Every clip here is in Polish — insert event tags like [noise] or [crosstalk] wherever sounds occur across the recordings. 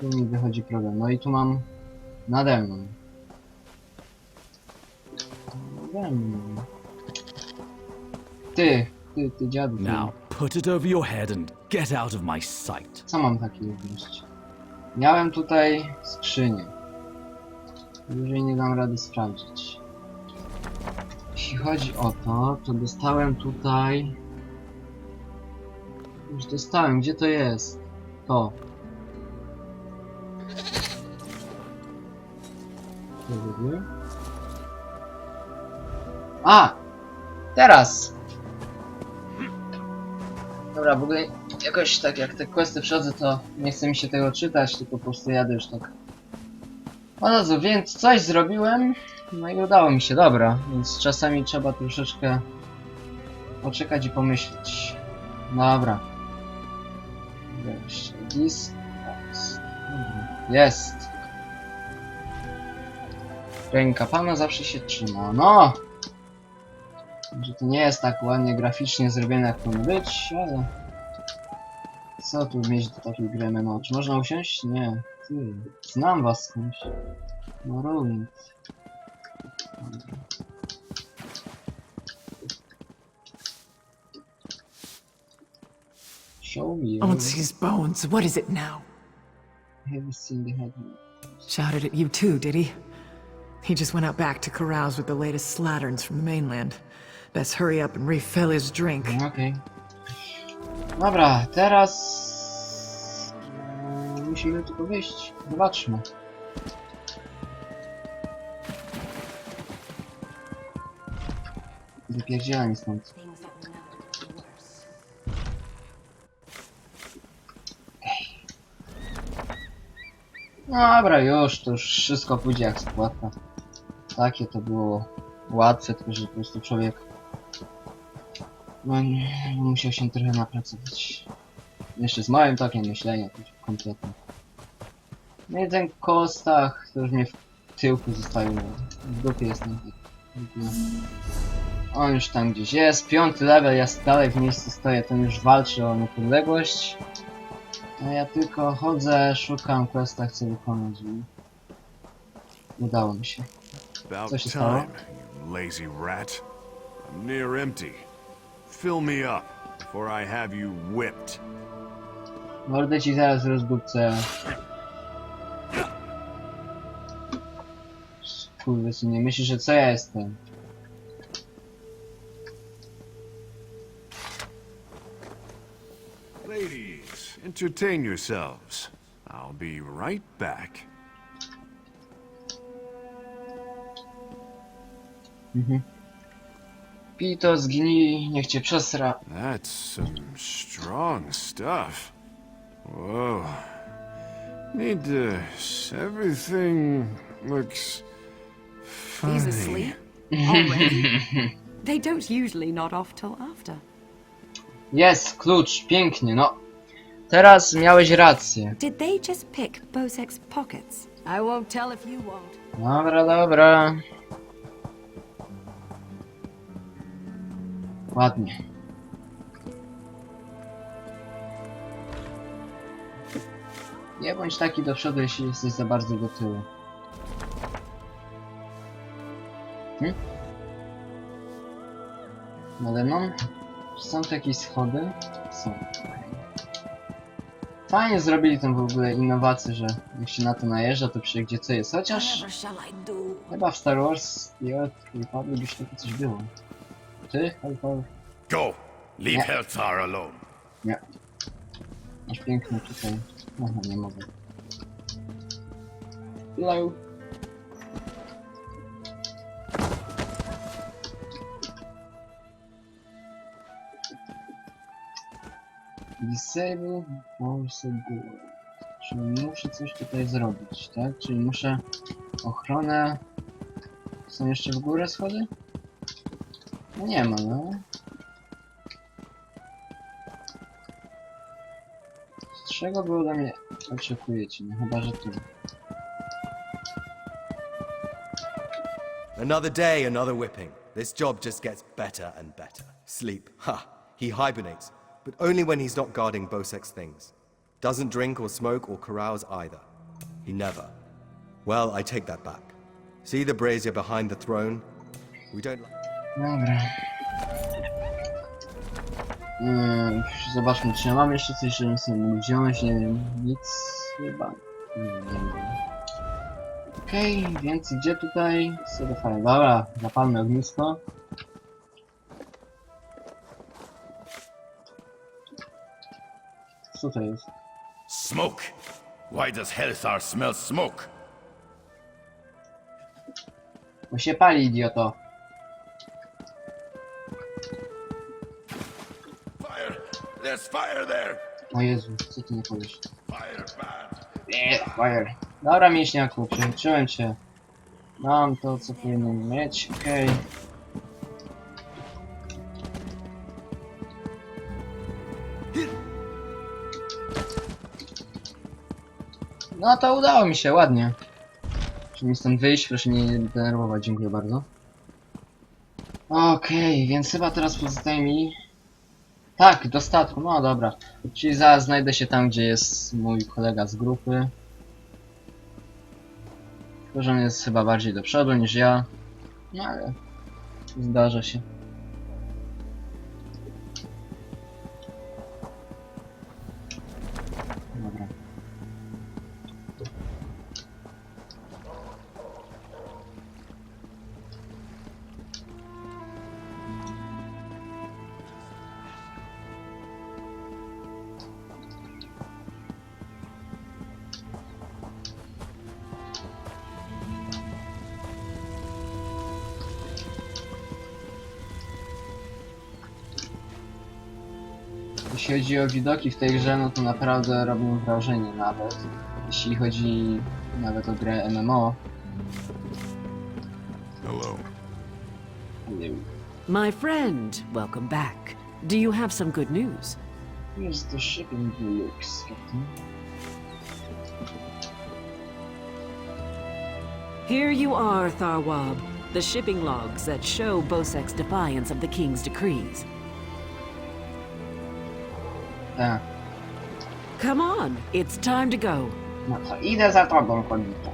Tu mi wychodzi problem. No i tu mam nade mną. Nade mną. Ty, ty, ty dziadu. Ty. Now, put it over your head and get out of my sight. Co mam takiego wziąć? Miałem tutaj skrzynię. Dłużej nie dam rady sprawdzić. Jeśli chodzi o to, to dostałem tutaj... Już dostałem, gdzie to jest? To. Ogóle? A! Teraz! Dobra, w ogóle jakoś tak jak te questy przechodzę, to nie chce mi się tego czytać, tylko po prostu jadę już tak. O Jezu, więc coś zrobiłem, no i udało mi się, dobra, więc czasami trzeba troszeczkę poczekać i pomyśleć. Dobra. Jeszcze disk. Jest! Ręka pana zawsze się trzyma, no! Że to nie jest tak ładnie graficznie zrobione jak powinno być, ale... Co tu mieć do takiej gry MMO? Czy można usiąść? Nie. Ty, znam was skądś. No Ruin. Dobra. Show me. His bones. What is it now? Have you seen the head? Shouted at you too, did he? He just went out back to carouse with the latest slatterns from the mainland. Best hurry up and refill his drink. Okej. Dobra, teraz... Musimy tylko wyjść. Zobaczmy. Wypierdzielaj stąd. Things. Dobra, już, to już wszystko pójdzie jak składka. Takie to było łatwe, tylko że po prostu człowiek no, musiał się trochę napracować. Jeszcze z małym to już kompletnie. No i ten kostach, to już mnie w tyłku zostawił, no, w dupie jestem. No. On już tam gdzieś jest, piąty level, ja dalej w miejscu stoję, ten już walczy o niepodległość. A ja tylko chodzę, szukam questa, chcę wykonać i... Udało mi się. About Co time, you lazy rat. I'm near empty. Fill me up before I have you whipped. Mordę ci zaraz rozdupcę. Kurde, nie myślisz, że co ja jestem? Ladies, entertain yourselves. I'll be right back. Mhm. Pij to, zgnij, niech cię przesra. That's some strong stuff. Whoa. Need to. Everything looks. Funny. He's asleep [laughs] already. they don't usually nod off till after. Jest, klucz, pięknie, no. Teraz miałeś rację. Did they just pick Bosek's pockets? I won't tell if you won't. Dobra, dobra. Ładnie. Nie bądź taki do przodu, jeśli jesteś za bardzo do tyłu. Hm? Nade mną? Czy są tu jakieś schody? Są. Fajnie zrobili tą w ogóle innowację, że jak się na to najeżdża, to przy gdzie co jest. Chociaż... I? Chyba w Star Wars The Old Republic już takie coś było. Ty, Hellfire? Go! Leave Yeah. Hellfire alone. Nie. Masz piękny tutaj. Aha, nie mogę. Hello. Disable force board. Czyli muszę coś tutaj zrobić, tak? Czyli muszę ochronę... Są jeszcze w górę schody? Another day, another whipping. This job just gets better and better. Sleep. Ha! He hibernates, but only when he's not guarding Bosek's things. Doesn't drink or smoke or carouse either. He never. Well, I take that back. See the brazier behind the throne? We don't. li- Dobra. Yy, zobaczmy, czy ja mam jeszcze coś, sobie mógł wziąć. Nie wiem, nic chyba. Nie wiem, nie wiem. Okej, więc gdzie tutaj? Do fajnie. Dobra, zapalmy ognisko. Co to jest? Smoke! Why does Hellthar smell smoke? Bo się pali, idioto. O Jezu, co ty nie powiesz? Nie, fire. Dobra, mięśniaku, przeliczyłem cię. Mam to, co powinienem mieć, okej. No to udało mi się, ładnie. Muszę mi stąd wyjść, proszę mnie nie denerwować, dziękuję bardzo. Okej, więc chyba teraz pozostaje mi... Tak, do statku, no dobra. Czyli zaraz znajdę się tam, gdzie jest mój kolega z grupy. Tylko, że on jest chyba bardziej do przodu niż ja. No ale... Zdarza się. Jeśli chodzi o widoki w tej grze, no to naprawdę robią wrażenie nawet. Jeśli chodzi nawet o grę MMO. Hello. Nie wiem. My friend, welcome back. Do you have some good news? Here's the shipping looks, Captain. Here you are, Tharwab. The shipping logs that show Bosek's defiance of the king's decrees. Come on, it's time to go. No to idę za tobą, kobieta.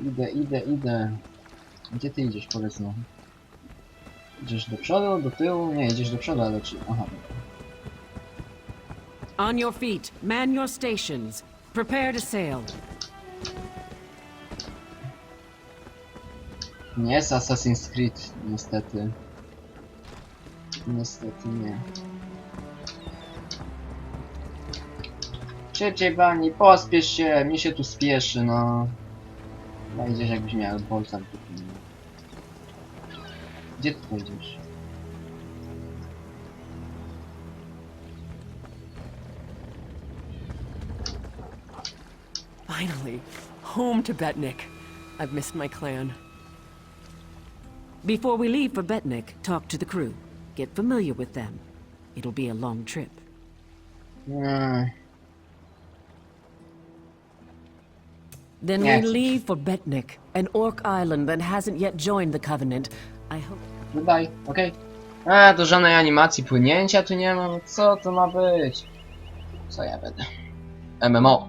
Idę, idę, idę. Gdzie ty idziesz, powiedz no. Idziesz do przodu, do tyłu? Nie, idziesz do przodu, ale czy... Aha. On your feet, man your stations. Prepare to sail. Nie jest Assassin's Creed, niestety. Niestety nie. Szybciej pani, pospiesz się, mi się tu spieszy, no. No idziesz jakbyś miał bolca w dupie. Gdzie ty pójdziesz? Finally, home to Betnik. I've missed my clan. Before we leave for Betnik, talk to the crew. Get familiar with them. It'll be a long trip. Mm, Then Yes. we leave for Betnik, an orc island that hasn't yet joined the Covenant. I hope. goodbye, okej. A, to żadnej animacji płynięcia tu nie ma, no co to ma być? Co ja będę? MMO.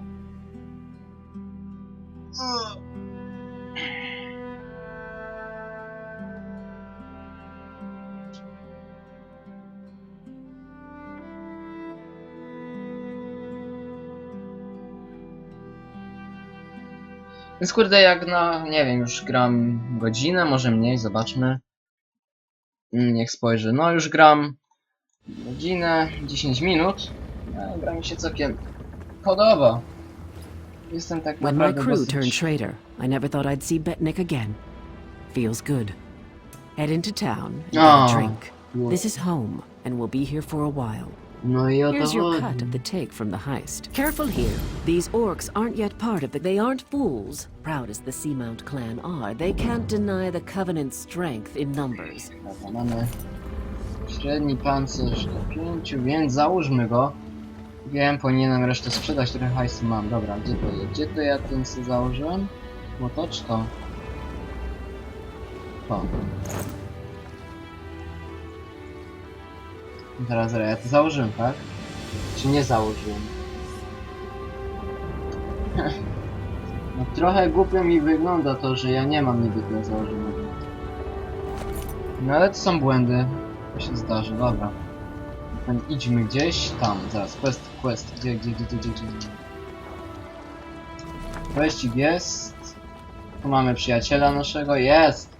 Więc kurde, jak na, nie wiem, już gram godzinę, może mniej, zobaczmy. Mm, Niech spojrzy. No już gram godzinę, 10 minut. No, gra mi się całkiem podoba. Jestem tak When my naprawdę crew dosyć... turned traitor, I never thought I'd see Betnik again. Feels good. Head into town and Aw, a drink. cool. This is home, and we'll be here for a while. No i o to Here's your chodzi. cut of the take from the heist. Careful here. These orcs aren't yet part of the. They aren't fools. Proud as the Seamount clan are, they can't deny the Covenant's strength in numbers. Dobra, mamy średni pancerz do 5, więc załóżmy go. Wiem, powinienem resztę sprzedać, trochę hajsu mam. Dobra, gdzie to jest? Gdzie to ja ten sobie założyłem? No to czy to? To. Zaraz, zaraz, ja to założyłem, tak? Czy nie założyłem? [laughs] No trochę głupio mi wygląda to, że ja nie mam niby tego założonego. No ale to są błędy. To się zdarzy, dobra. Ten idźmy gdzieś tam, zaraz, quest, quest, gdzie, gdzie, gdzie, gdzie, gdzie, gdzie. Questik jest. Tu mamy przyjaciela naszego, jest!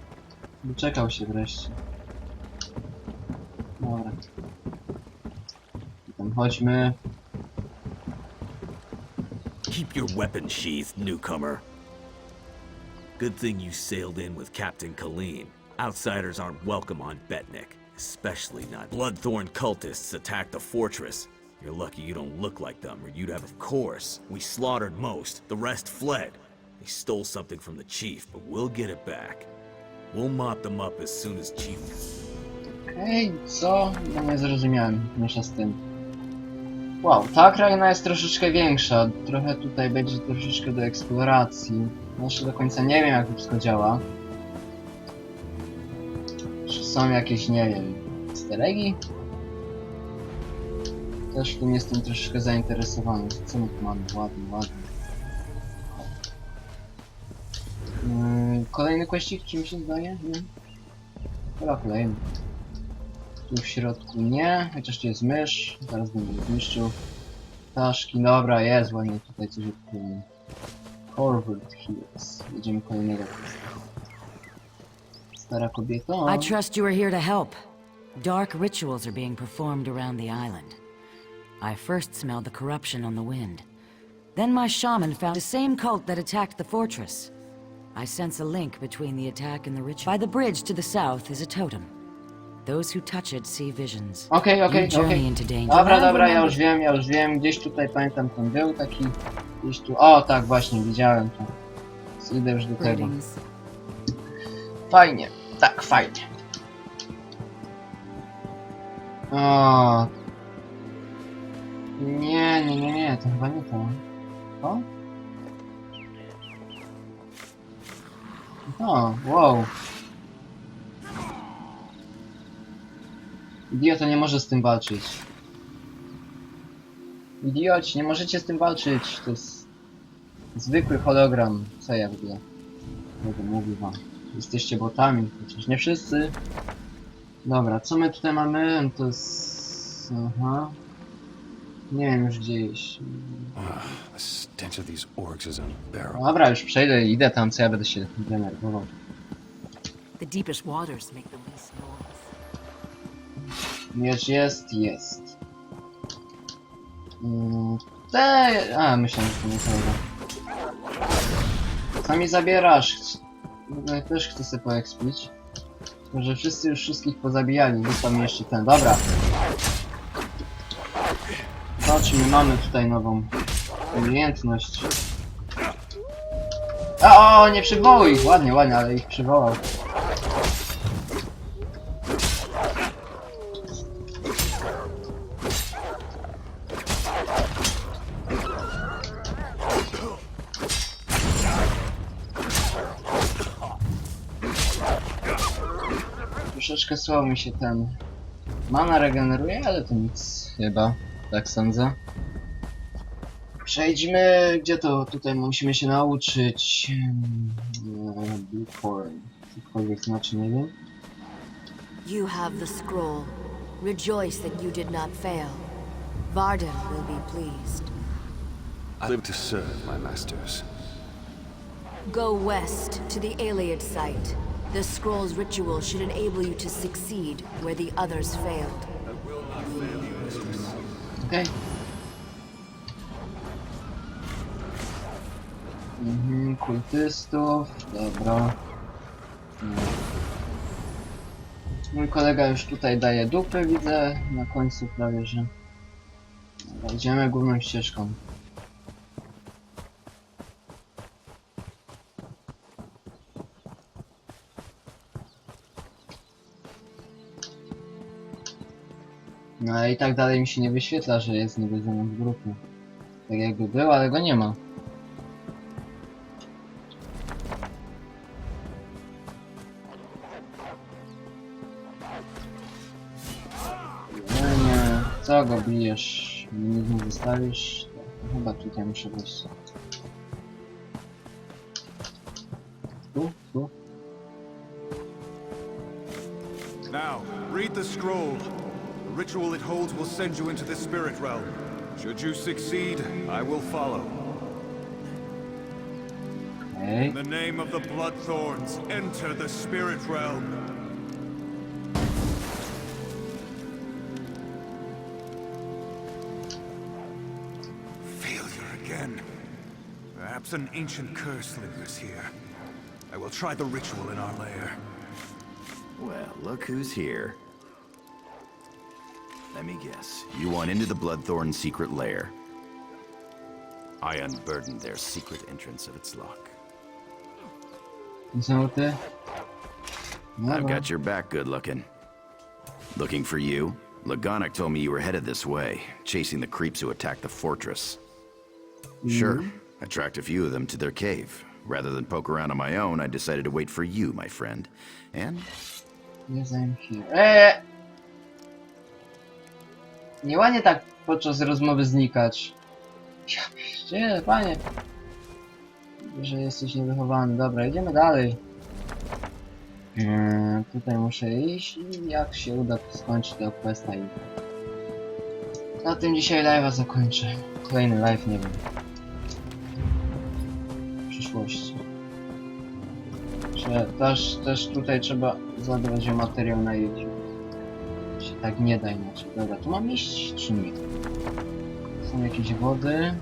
Doczekał się wreszcie. Chodźmy. Keep your weapon sheathed, newcomer. Good thing you sailed in with Captain Colleen. Outsiders aren't welcome on Betnik, especially not Bloodthorn cultists attack the fortress. You're lucky you don't look like them, or you'd have, of course. We slaughtered most, the rest fled. They stole something from the chief, but we'll get it back. We'll mop them up as soon as Chief Okej, co? No nie zrozumiałem, mniejsza z tym. Wow, ta kraina jest troszeczkę większa. Trochę tutaj będzie troszeczkę do eksploracji. Jeszcze do końca nie wiem jak to wszystko działa. Czy są jakieś, nie wiem, easter eggi? Też tym jestem troszeczkę zainteresowany. Co my tu mamy? Ładnie, ładnie. Yy, kolejny questik, czy mi się zdaje? Nie? Chyba kolejny. Tu w środku nie, chociaż tu jest mysz, zaraz będę zniszczył. Dobra, jest ładnie tutaj coś odkryłem. Hills, jedziemy kolejnego. Stara. I trust you are here to help. Dark rituals are being performed around the island. I first smelled the corruption on the wind. Then my shaman found the same cult that attacked the fortress. I sense a link between the attack and the ritual. By the bridge to the south is a totem. Those who touch it see visions. Okej, okej, You journey okej. into danger. Dobra, dobra, ja już wiem, ja już wiem. Gdzieś tutaj pamiętam ten był taki. Gdzieś tu. O, tak, właśnie, widziałem to. Idę już do tego. Greetings. Fajnie, tak, fajnie. O. Nie, nie, nie, nie, to chyba nie to. To? O, wow. Idiota nie może z tym walczyć. Idioci, nie możecie z tym walczyć. To jest zwykły hologram. Co ja w ogóle? Mówił wam. Jesteście botami, chociaż nie wszyscy. Dobra, co my tutaj mamy? To jest... Aha. Nie wiem już gdzieś. Dobra, już przejdę i idę tam, co ja będę się denerwował. The deepest waters make the least noise. Miecz jest, jest. Mm, te... A, myślałem, że to nie tego. Co mi zabierasz? Ogóle też chcę sobie poekspić. Tylko, że wszyscy już wszystkich pozabijali. Został mi jeszcze ten. Dobra. Zobaczmy, mamy tutaj nową umiejętność. A, o, nie przywołuj! Ładnie, ładnie, ale ich przywołał. Troszeczkę słabo mi się ten mana regeneruje, ale to nic chyba, tak sądzę. Przejdźmy, gdzie to tutaj musimy się nauczyć. Hmm, Bluecorn, cokolwiek znaczy, nie wiem. You have the scroll. Rejoice that you did not fail. Varden will be pleased. I live to serve my masters. Go west to the Aliad site. The scroll's ritual should enable you to succeed where the others failed. Okej. Mhm, kultystów, dobra. No. Mój kolega już tutaj daje dupy, widzę, na końcu prawie, że... Dobra, idziemy główną ścieżką. No i tak dalej mi się nie wyświetla, że jest niby w grupie. Tak jakby był, ale go nie ma. Nie, nie. co go bijesz? Nic nie zostawisz? Chyba tutaj muszę wejść. Tu, tu. Now, read the scroll. The ritual it holds will send you into the spirit realm. Should you succeed, I will follow. Okej. In the name of the Bloodthorns, enter the spirit realm. Failure again. Perhaps an ancient curse lingers here. I will try the ritual in our lair. Well, look who's here. Let me guess. You want into the Bloodthorn secret lair. I unburdened their secret entrance of its lock. Znowu ty? No, I've no. got your back good looking. Looking for you? Lagonic told me you were headed this way, chasing the creeps who attacked the fortress. Sure, mm-hmm. I tracked a few of them to their cave. Rather than poke around on my own, I decided to wait for you, my friend. And Yes, I'm here. Eee! Nieładnie tak podczas rozmowy znikać. Ja pierdzielę, panie. Że jesteś niewychowany. Dobra, idziemy dalej. Eee, tutaj muszę iść i jak się uda skończyć tego questa i... Na tym dzisiaj live'a zakończę. Kolejny live, nie wiem. W przyszłości. Też, też tutaj trzeba zadbać o materiał na YouTube. Tak nie da inaczej. Dobra, tu mam iść czy nie? Są jakieś wody.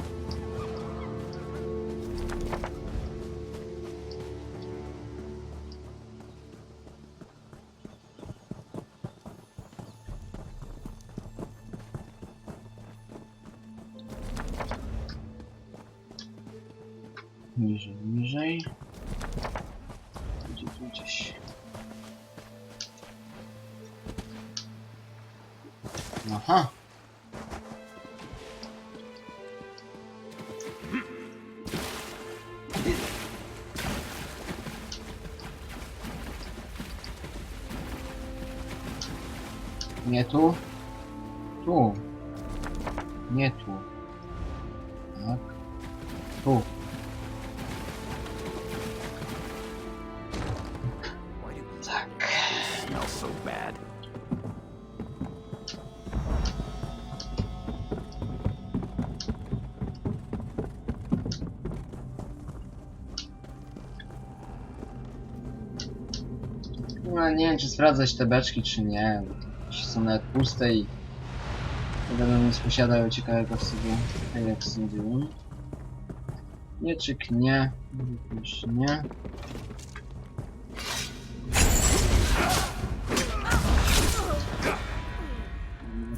Niżej, niżej. Aha. Nie tu. Tu. Nie tu. Tak. Tu. Nie wiem czy sprawdzać te beczki czy nie. jakieś Są nawet puste i nie będą nic posiadały ciekawego w sobie. Tak jak sądzę. Mieczyk nie. Również nie.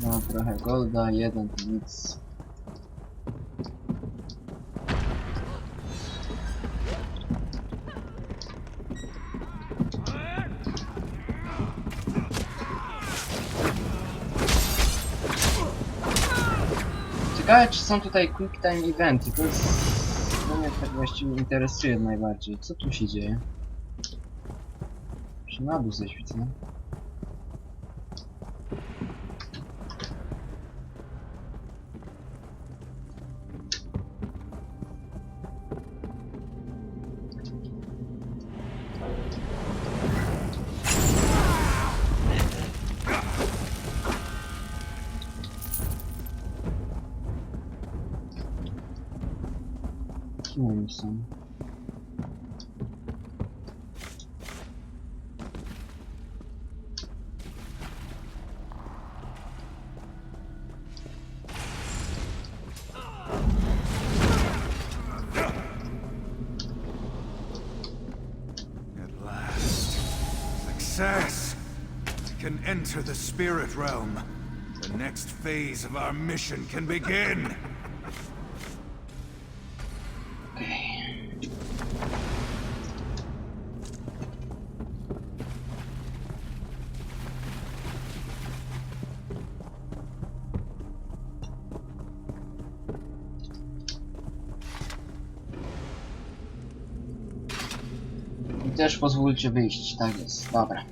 No trochę golda, jeden to nic. Ciekawe czy są tutaj quick time eventy, to jest... To mnie tak właściwie interesuje najbardziej. Co tu się dzieje? Czy na dół zejść, last. Success! Can enter the spirit realm. The next phase of our mission can begin. Też pozwólcie wyjść, tak jest, dobra.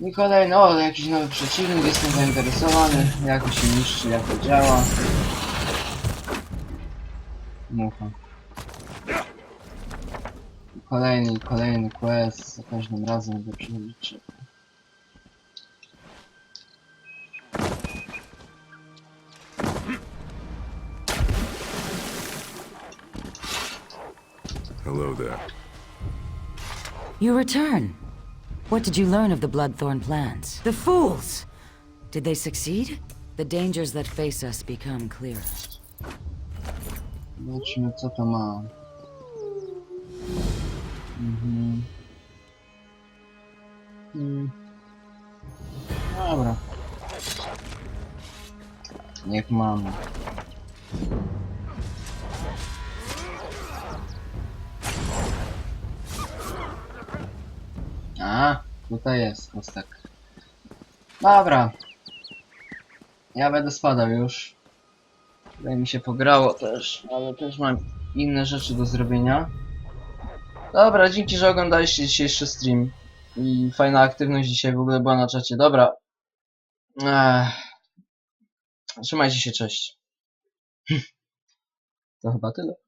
I kolejny, o, jakiś nowy przeciwnik, jestem zainteresowany, jak się niszczy, jak to działa. Mucha. Kolejny, kolejny quest, za każdym razem będę przychodzić. Hello there. You return. What did you learn of the Bloodthorn plans? The fools! Did they succeed? The dangers that face us become clearer. Zobaczmy co to ma. Mhm. Mm. Dobra. Niech mamy. A, tutaj jest kostek. Dobra. Ja będę spadał już. Tutaj mi się pograło też, ale też mam inne rzeczy do zrobienia. Dobra, dzięki, że oglądaliście dzisiejszy stream. I fajna aktywność dzisiaj w ogóle była na czacie. Dobra. Ech. Trzymajcie się, cześć. [laughs] To chyba tyle.